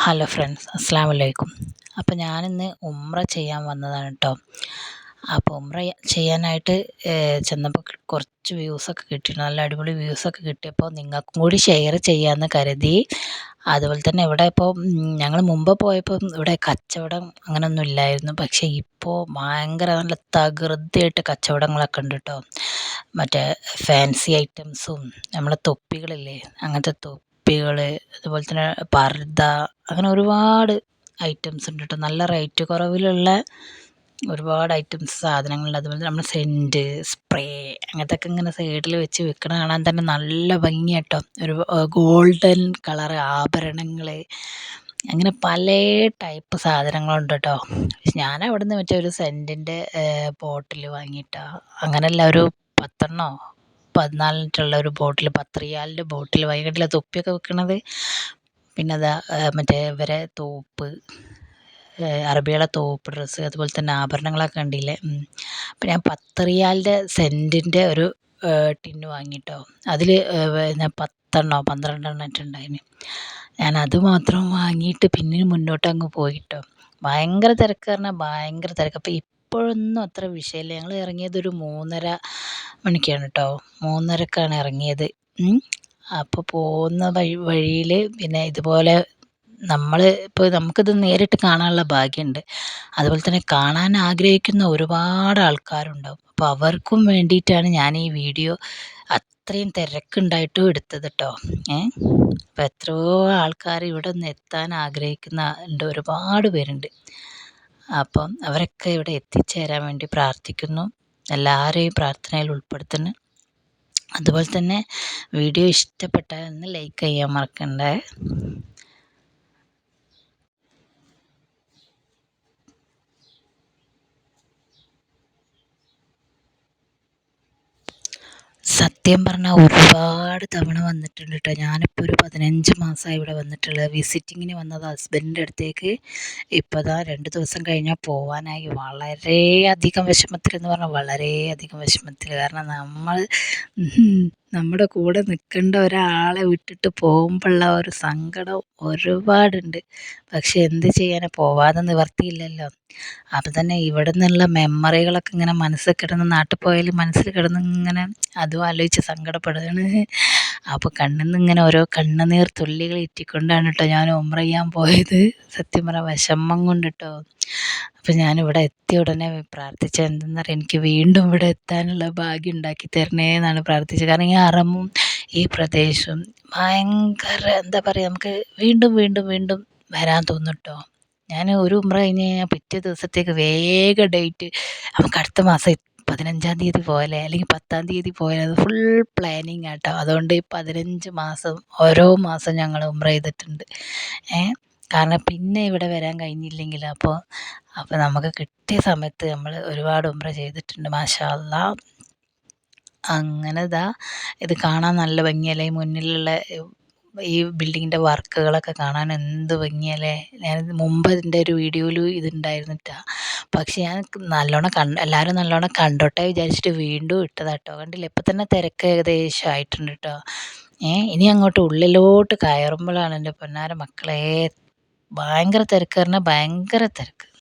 Hello friends അസ്സാം വലൈക്കും അപ്പോൾ ഞാനിന്ന് ഉമ്ര ചെയ്യാൻ വന്നതാണ് കേട്ടോ അപ്പോൾ ഉമ്ര ചെയ്യാനായിട്ട് ചെന്നപ്പോൾ കുറച്ച് വ്യൂസൊക്കെ കിട്ടി നല്ല അടിപൊളി വ്യൂസൊക്കെ കിട്ടിയപ്പോൾ നിങ്ങൾക്കും കൂടി ഷെയർ ചെയ്യാമെന്ന് കരുതി. അതുപോലെ തന്നെ ഇവിടെ ഇപ്പോൾ ഞങ്ങൾ മുമ്പ് പോയപ്പോൾ ഇവിടെ കച്ചവടം അങ്ങനെയൊന്നും ഇല്ലായിരുന്നു. പക്ഷേ ഇപ്പോൾ ഭയങ്കര നല്ല തകൃതിയായിട്ട് കച്ചവടങ്ങളൊക്കെ ഉണ്ട് കേട്ടോ മറ്റേ ഫാൻസി ഐറ്റംസും നമ്മളെ തൊപ്പികളില്ലേ അങ്ങനത്തെ തൊപ്പികൾ അതുപോലെ തന്നെ പർദ്ദ അങ്ങനെ ഒരുപാട് ഐറ്റംസ് ഉണ്ട് കേട്ടോ നല്ല റേറ്റ് കുറവിലുള്ള ഒരുപാട് ഐറ്റംസ് സാധനങ്ങളുണ്ട്. അതുപോലെ നമ്മുടെ സെന്റ് സ്പ്രേ അങ്ങനത്തെ ഒക്കെ ഇങ്ങനെ സൈഡിൽ വെച്ച് വിൽക്കണ കാണാൻ തന്നെ നല്ല ഭംഗി കേട്ടോ ഒരു ഗോൾഡൻ കളർ ആഭരണങ്ങൾ അങ്ങനെ പല ടൈപ്പ് സാധനങ്ങളുണ്ട് കേട്ടോ ഞാൻ അവിടെ നിന്ന് മറ്റേ ഒരു സെന്റിന്റെ ബോട്ടിൽ വാങ്ങിയിട്ടാണ് അങ്ങനെയല്ല ഒരു പതിനാലിനുള്ള ഒരു ബോട്ടിൽ പത്ത് റിയാലിന്റെ ബോട്ടിൽ വാങ്ങിയിട്ടില്ല തൊപ്പിയൊക്കെ വെക്കണത്. പിന്നെ അതാ മറ്റേ ഇവരെ തോപ്പ് അറബികളെ തോപ്പ് ഡ്രസ്സ് അതുപോലെ തന്നെ ആഭരണങ്ങളൊക്കെ കണ്ടില്ലേ? അപ്പം ഞാൻ പത്ത് റിയാലിന്റെ സെന്റിന്റെ ഒരു ടിന്ന് വാങ്ങിട്ടോ. അതിൽ പത്തെണ്ണോ പന്ത്രണ്ടെണ്ണം ഉണ്ടായിന്. ഞാൻ അത് മാത്രം വാങ്ങിയിട്ട് പിന്നെ മുന്നോട്ട് അങ്ങ് പോയിട്ടോ. ഭയങ്കര തിരക്ക് പറഞ്ഞാൽ ഭയങ്കര തിരക്ക്. അപ്പോൾ ഇപ്പോഴൊന്നും അത്ര വിഷയമില്ല. ഞങ്ങൾ ഇറങ്ങിയത് ഒരു മൂന്നര മണിക്കാണ് കേട്ടോ മൂന്നരക്കാണ് ഇറങ്ങിയത്. അപ്പോൾ പോകുന്ന വഴി വഴിയിൽ പിന്നെ ഇതുപോലെ നമ്മൾ ഇപ്പോൾ നമുക്കിത് നേരിട്ട് കാണാനുള്ള ഭാഗ്യമുണ്ട്. അതുപോലെ തന്നെ കാണാൻ ആഗ്രഹിക്കുന്ന ഒരുപാട് ആൾക്കാരുണ്ടാവും. അപ്പോൾ അവർക്കും വേണ്ടിയിട്ടാണ് ഞാൻ ഈ വീഡിയോ അത്രയും തിരക്കുണ്ടായിട്ടും എടുത്തത് കേട്ടോ ഏ? അപ്പോൾ എത്രയോ ആൾക്കാർ ഇവിടെ നിന്ന് എത്താൻ ആഗ്രഹിക്കുന്ന ഉണ്ട് ഒരുപാട് പേരുണ്ട്. അപ്പം അവരൊക്കെ ഇവിടെ എത്തിച്ചേരാൻ വേണ്ടി പ്രാർത്ഥിക്കുന്നു. എല്ലാവരെയും പ്രാർത്ഥനയിൽ ഉൾപ്പെടുത്തുന്നു. അതുപോലെ തന്നെ വീഡിയോ ഇഷ്ടപ്പെട്ടാൽ ഒന്ന് ലൈക്ക് ചെയ്യാൻ മറക്കണ്ടേ. സത്യം പറഞ്ഞാൽ ഒരുപാട് തവണ വന്നിട്ടുണ്ട് കേട്ടോ ഞാനിപ്പോൾ ഒരു പതിനഞ്ച് മാസമായി ഇവിടെ വന്നിട്ടുള്ളത്. വിസിറ്റിങ്ങിന് വന്നത് ഹസ്ബൻഡിന്റെ അടുത്തേക്ക്. ഇപ്പോൾ ദാ രണ്ട് ദിവസം കഴിഞ്ഞാൽ പോവാനായി. വളരെയധികം വിഷമത്തിൽ എന്ന് പറഞ്ഞാൽ വളരെയധികം വിഷമത്തിൽ കാരണം നമ്മൾ നമ്മുടെ കൂടെ നിൽക്കേണ്ട ഒരാളെ വിട്ടിട്ട് പോകുമ്പോഴുള്ള ഒരു സങ്കടം ഒരുപാടുണ്ട്. പക്ഷെ എന്ത് ചെയ്യാനെ? പോവാതെ നിവർത്തിയില്ലല്ലോ. അപ്പം തന്നെ ഇവിടെ നിന്നുള്ള മെമ്മറികളൊക്കെ ഇങ്ങനെ മനസ്സിൽ കിടന്ന് നാട്ടിൽ പോയാൽ മനസ്സിൽ കിടന്ന് ഇങ്ങനെ അതും ആലോചിച്ച് സങ്കടപ്പെടുകയാണ്. അപ്പോൾ കണ്ണിൽ നിന്ന് ഇങ്ങനെ ഓരോ കണ്ണുനീർ തുള്ളികൾ ഇറ്റിക്കൊണ്ടാണ് കേട്ടോ ഞാൻ ഉമ്ര ചെയ്യാൻ പോയത്. സത്യം പറഞ്ഞാൽ വിഷമം കൊണ്ട് കേട്ടോ അപ്പം ഞാനിവിടെ എത്തിയ ഉടനെ പ്രാർത്ഥിച്ചത് എന്തെന്നറിയാം എനിക്ക് വീണ്ടും ഇവിടെ എത്താനുള്ള ഭാഗ്യം ഉണ്ടാക്കി തരണേ എന്നാണ് പ്രാർത്ഥിച്ചത്. കാരണം ഈ അറമും ഈ പ്രദേശവും ഭയങ്കര എന്താ പറയുക നമുക്ക് വീണ്ടും വീണ്ടും വീണ്ടും വരാൻ തോന്നും കേട്ടോ ഞാൻ ഒരു ഉമ്ര കഴിഞ്ഞ് കഴിഞ്ഞാൽ പിറ്റേ ദിവസത്തേക്ക് വേഗം ഡേറ്റ് നമുക്ക് അടുത്ത മാസം പതിനഞ്ചാം തീയതി പോലെ അല്ലെങ്കിൽ പത്താം തീയതി പോയാൽ ഫുൾ പ്ലാനിങ് ആട്ടോ അതുകൊണ്ട് ഈ പതിനഞ്ച് മാസം ഓരോ മാസം ഞങ്ങൾ ഉമ്ര ചെയ്തിട്ടുണ്ട്. ഏഹ് കാരണം പിന്നെ ഇവിടെ വരാൻ കഴിഞ്ഞില്ലെങ്കിൽ അപ്പോൾ അപ്പോൾ നമുക്ക് കിട്ടിയ സമയത്ത് നമ്മൾ ഒരുപാട് ഉമ്ര ചെയ്തിട്ടുണ്ട് മാഷാ അല്ലാ. അങ്ങനെ ഇതാ ഇത് കാണാൻ നല്ല ഭംഗിയല്ലേ? ഈ മുന്നിലുള്ള ഈ ബിൽഡിങ്ങിന്റെ വർക്കുകളൊക്കെ കാണാൻ എന്ത് ഭംഗിയല്ലേ? ഞാൻ മുമ്പ് ഇതിന്റെ ഒരു വീഡിയോയിൽ ഇതുണ്ടായിരുന്നിട്ടാ. പക്ഷെ ഞാൻ നല്ലോണം കണ്ട് എല്ലാവരും നല്ലോണം കണ്ടോട്ടെ വിചാരിച്ചിട്ട് വീണ്ടും ഇട്ടതാ കേട്ടോ കണ്ടില്ലേ? ഇപ്പം തന്നെ തിരക്ക് ഏകദേശം ആയിട്ടുണ്ട് കേട്ടോ ഏ ഇനി അങ്ങോട്ട് ഉള്ളിലോട്ട് കയറുമ്പോഴാണ് എന്റെ പൊന്നാര മക്കളെ ഭയങ്കര തിരക്ക് പറഞ്ഞാൽ ഭയങ്കര തിരക്ക്